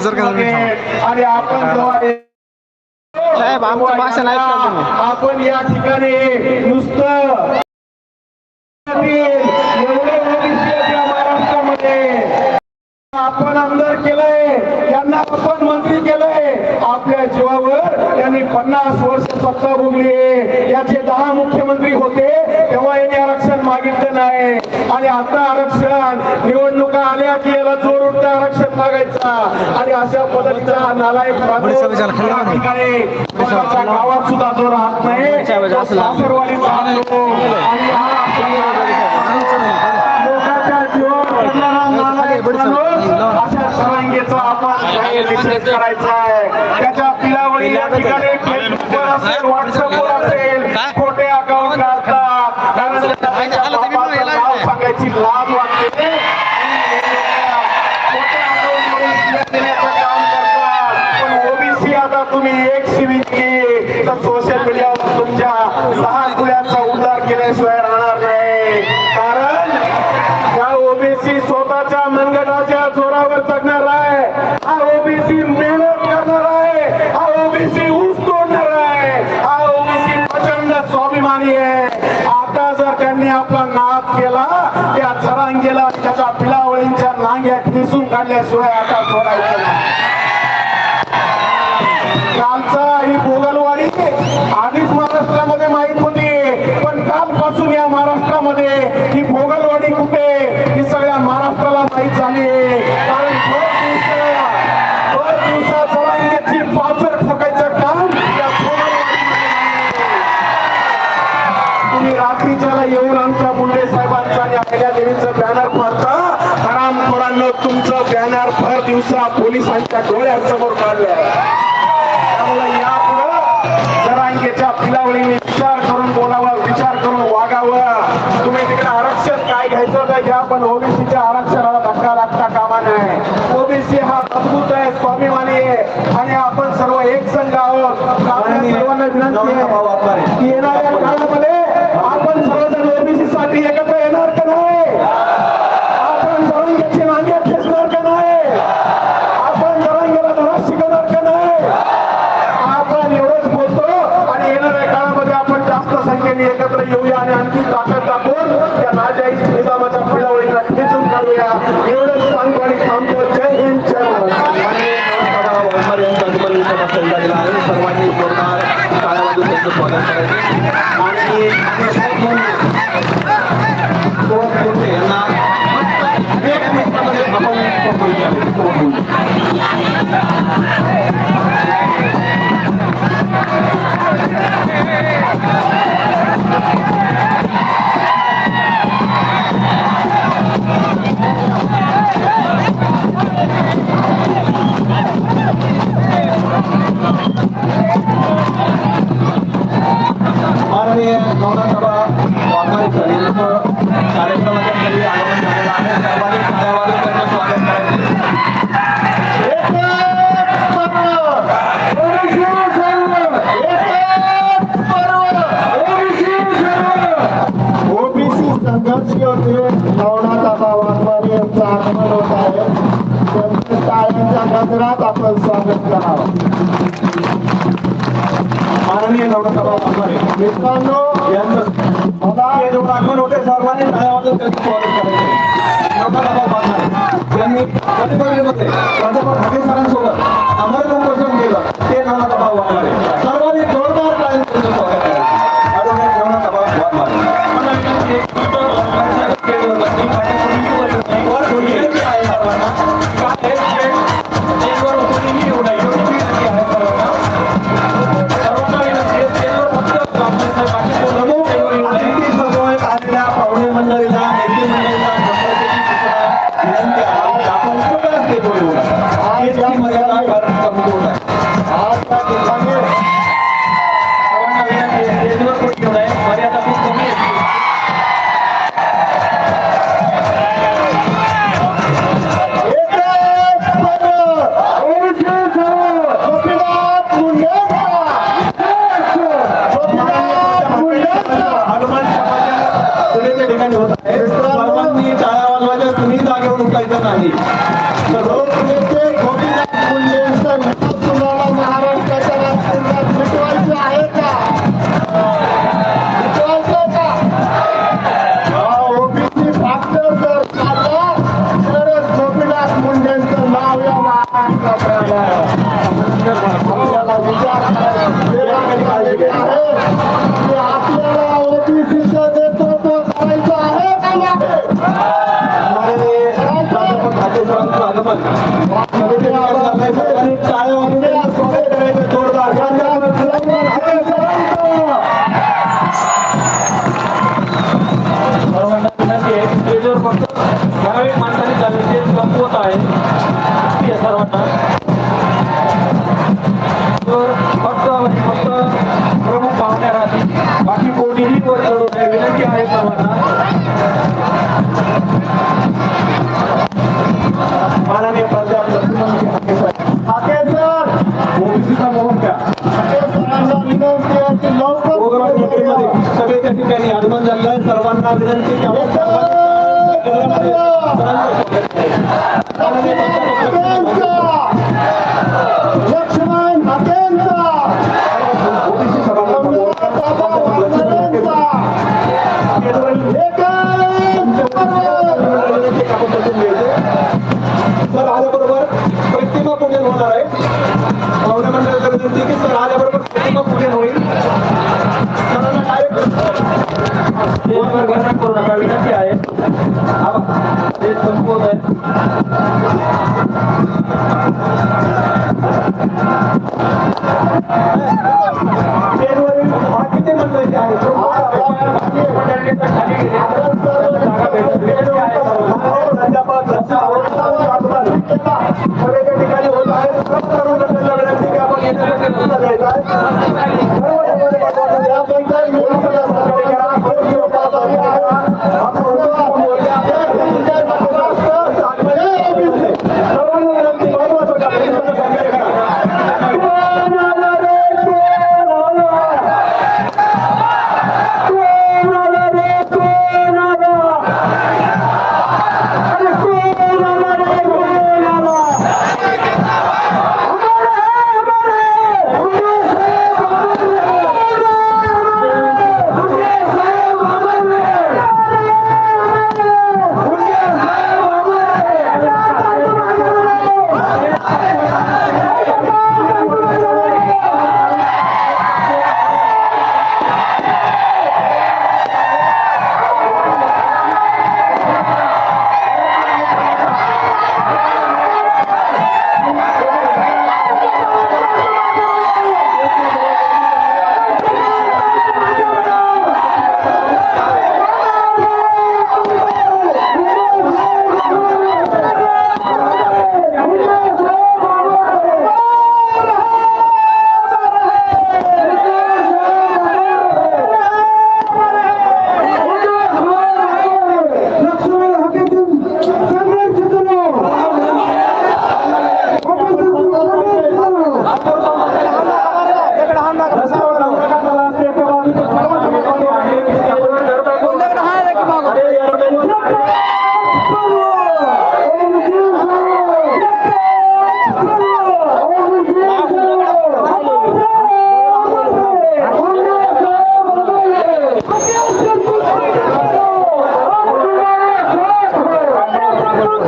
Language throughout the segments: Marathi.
आणि आपण जेव्हा साहेब, आमचं भाषण. आपण या ठिकाणी नुसतं महाराष्ट्रामध्ये. आपण आमदार केलंय यांना आपण मंत्री केलंय. आपल्या जीवावर त्यांनी पन्नास वर्ष सत्ता भोगली आहे. याचे दहा मुख्यमंत्री होते तेव्हा यांनी आरक्षण मागितलं नाही. आणि आता आरक्षण निवडणुका आल्या की याला जोर उठतं आरक्षण मागायचा. आणि अशा पद्धतीचा नालायक गावात सुद्धा राहत नाही लोकांच्या अशा आपण निषेध करायचा आहे. त्याच्या पिलावळी या ठिकाणी फेसबुकवर असेल व्हॉट्सअपवर असेल. खोटे अकाउंट काढतात. कारण सांगायची लाज वाटते. तर सोशल मीडियावर तुमच्या सहा कुळ्यांचा उद्धार केल्याशिवाय राहणार नाही. कारण त्या ओबीसी स्वतःच्या मनगटाच्या जोरावर जगणार आहे. हा ओबीसी मेहनत करणार आहे. हा ओबीसी ऊस तोडणार आहे. हा ओबीसी प्रचंड स्वाभिमानी आहे. आता जर त्यांनी आपला नाद केला त्या झरांगेला त्याच्या पिलावळींच्या नांग्यात ठिसून काढल्याशिवाय आता सोडायचं नाही. कालचा ही दिवसा पोलिसांच्या डोळ्यासमोर काढलं त्यामुळे यापुढं जरांगेच्या पिलावळीने विचार करून बोलावं विचार करून वागावं. तुम्ही तिकडे आरक्षण काय घ्यायचं तर घ्या पण ओबीसीच्या आरक्षणाला धक्का लागता कामा नाही ओबीसी हा मजबूत आहे स्वाभिमानी आहे. आणि आपण सर्व एक संघ आहोत. सर्वांना विनंती आहे की येणाऱ्या काळामध्ये आपण सर्वजण ओबीसी साठी एकत्र येणार का नाही आपण जरांगेची नांगे खेचणार का नाही आपण जरांगेला धडा शिकवणार का नाही आपण एवढंच बोलतो आणि येणाऱ्या काळामध्ये आपण जास्त संख्येने येऊया आणि आणखी ताकद दाखवून त्या नाजाईस निजामाच्या पिलावळीला खेचून काढूया. एवढंच सांगतो आणि थांबतो. जय हिंद जय सर्वांनी जोरदार त्यांचं स्वागत करायचं. आणि यांना आपण मित्रांनो मला हे जो होते सर्वांनी टाळ्या स्वागत करायचं. नवनाथाबा वाघमारे यांनी प्राध्यापक हाके सरांसोबत अमर उपोषण केलं ते नवनाथाबा foi o होता तर फक्त प्रमुख पाहुण्या राहतील बाकी कोणीही वर चढू नये. विनंती आहे सर्वांना. माननीय सगळे त्या ठिकाणी आगमन झालं सर्वांना विनंती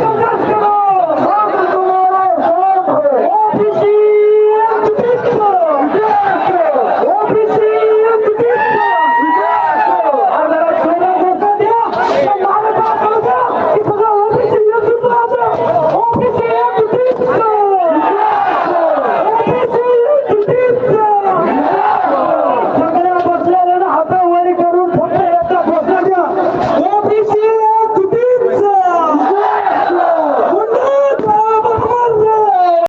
doing?